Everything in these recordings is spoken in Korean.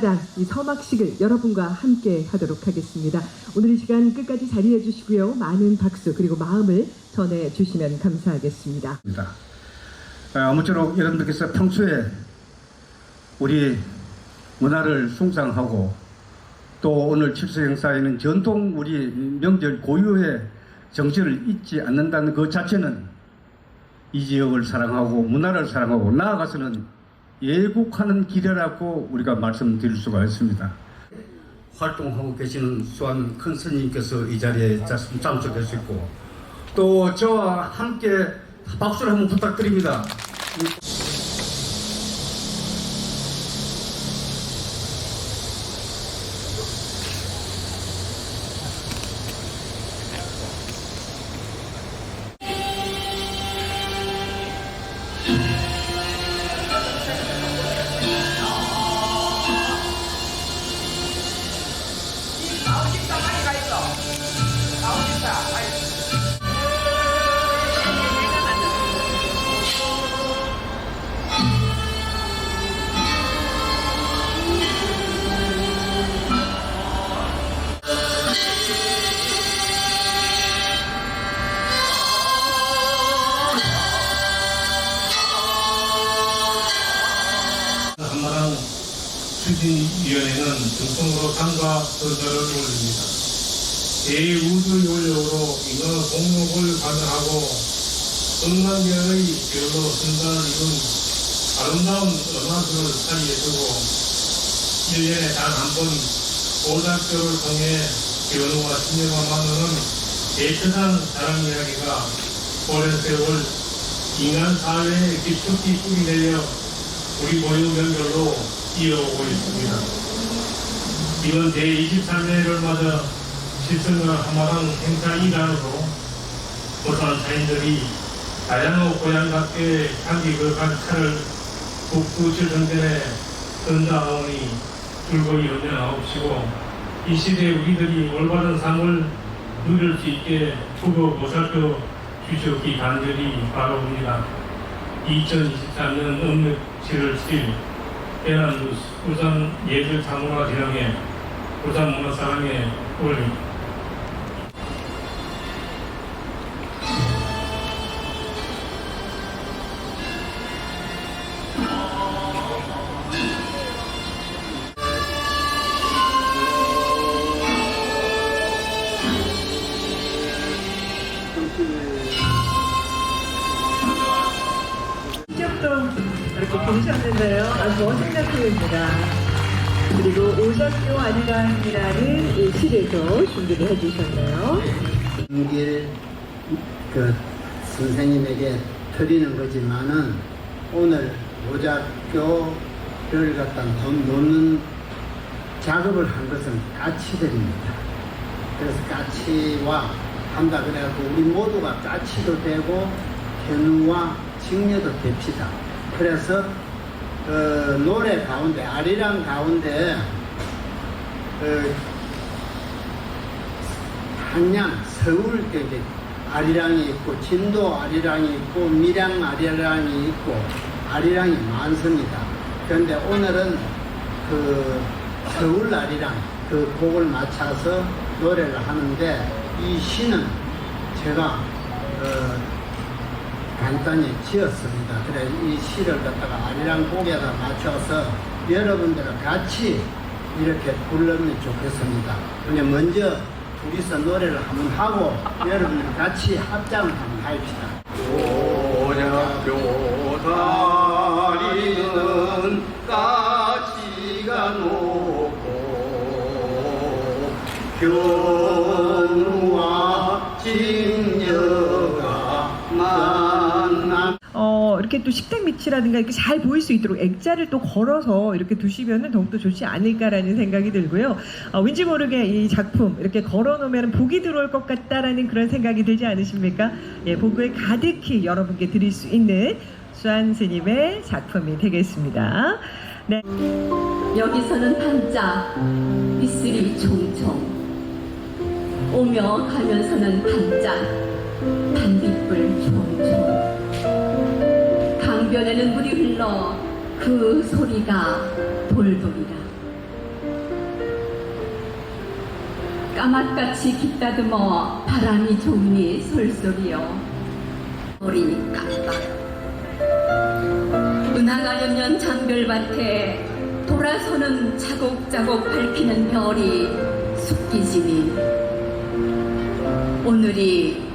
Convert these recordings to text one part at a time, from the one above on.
마당 이 서막식을 여러분과 함께 하도록 하겠습니다. 오늘 이 시간 끝까지 자리해 주시고요. 많은 박수 그리고 마음을 전해 주시면 감사하겠습니다. 아, 아무쪼록 여러분들께서 평소에 우리 문화를 숭상하고 또 오늘 칠수 행사에는 전통 우리 명절 고유의 정신을 잊지 않는다는 그 자체는 이 지역을 사랑하고 문화를 사랑하고 나아가서는 예국하는 길이라고 우리가 말씀드릴 수가 있습니다. 활동하고 계시는 수한 큰 스님께서 이 자리에 참석하셨고 또 저와 함께 박수를 한번 부탁드립니다. 추진위원회는 정성으로 상과 서서를 올립니다. 대우수 요령으로 인원 공목을 관여하고 음란계의 별로 선단을 이룬 아름다운 음악을 사이에 두고 1년에 단 한 번 오작교를 통해 변호와 신념을 만드는 애틋한 사랑 이야기가 오랜 세월 인간 사회에 깊숙이 뿌리 내려 우리 고유 명절로 이어오고 있습니다. 이번 제23회를 맞아 실천을 한마당 행사 일환으로 부산 사인들이 다양한 고향답게 장기 그 관찰을 북부 칠성전에 전다하오니 줄거리 연연하옵시고 이 시대에 우리들이 올바른 삶을 누릴 수 있게 두고 보살펴 주시옵기 간절히 바라옵니다. 2023년 음력 7월 7일 대한 부산 예술창문화대회에 부산 문화사랑에 올립니다. 이렇게 보셨는데요. 아주 멋진 작품입니다. 그리고 오작교 아니랑이라는 이 시를 준비를 해주셨네요. 길, 그 선생님에게 드리는 거지만은 오늘 모작교를 갖다 돈 놓는 작업을 한 것은 까치들입니다. 그래서 까치와 한다 그래갖고 우리 모두가 까치도 되고 견우와 직녀도 됩시다. 그래서 어, 노래 가운데 아리랑 가운데 어, 한양, 서울 때 이제 아리랑이 있고, 진도 아리랑이 있고, 밀양 아리랑이 있고, 아리랑이 많습니다. 그런데 오늘은 그 서울 아리랑 그 곡을 맞춰서 노래를 하는데 이 시는 제가 어, 간단히 지었습니다. 그래 이 시를 갖다가 아리랑 곡에다 맞춰서 여러분들과 같이 이렇게 부르면 좋겠습니다. 근데 먼저 둘이서 노래를 한번 하고 여러분들 같이 합장을 한번 합시다. 오작교 다 또 식당 밑이라든가 이렇게 잘 보일 수 있도록 액자를 또 걸어서 이렇게 두시면 더욱더 좋지 않을까라는 생각이 들고요. 어, 왠지 모르게 이 작품 이렇게 걸어 놓으면 복이 들어올 것 같다라는 그런 생각이 들지 않으십니까? 예, 복을 가득히 여러분께 드릴 수 있는 수한 스님의 작품이 되겠습니다. 네. 여기서는 반짝 이슬이 총총 오며 가면서는 반짝 반딧불 총총 변에는 물이 흘러 그 소리가 돌돌이라. 까맣같이 깃다듬어 바람이 좋으니 솔솔이여. 어린이 깜빡 은하가 연년 장별밭에 돌아서는 자곡자곡 밝히는 별이 숲기지니. 오늘이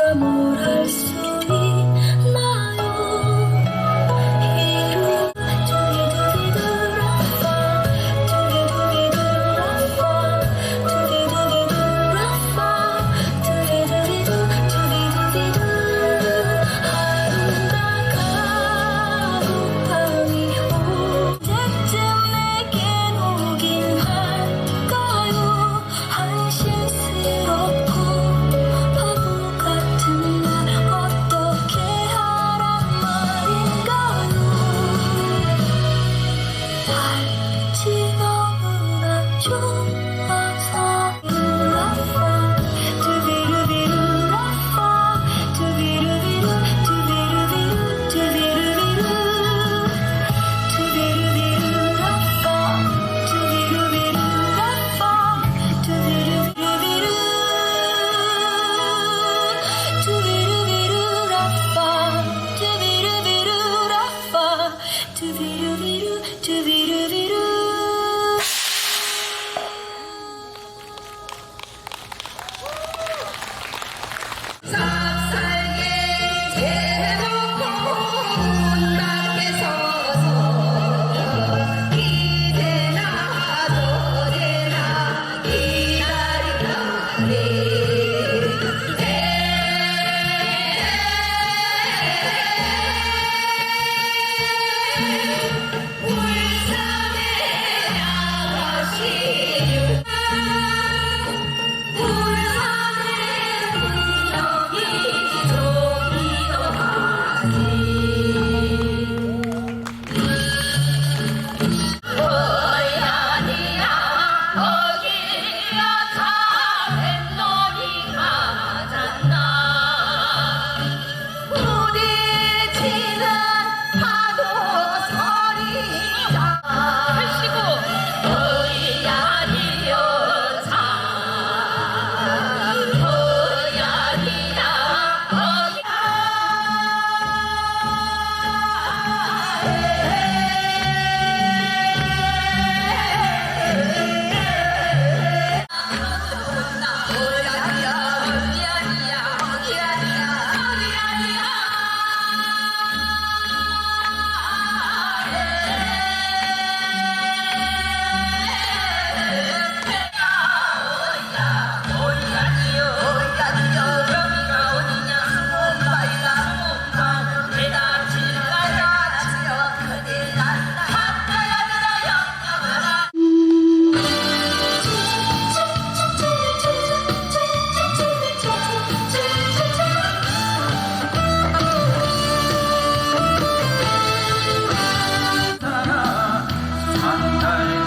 the moon. time.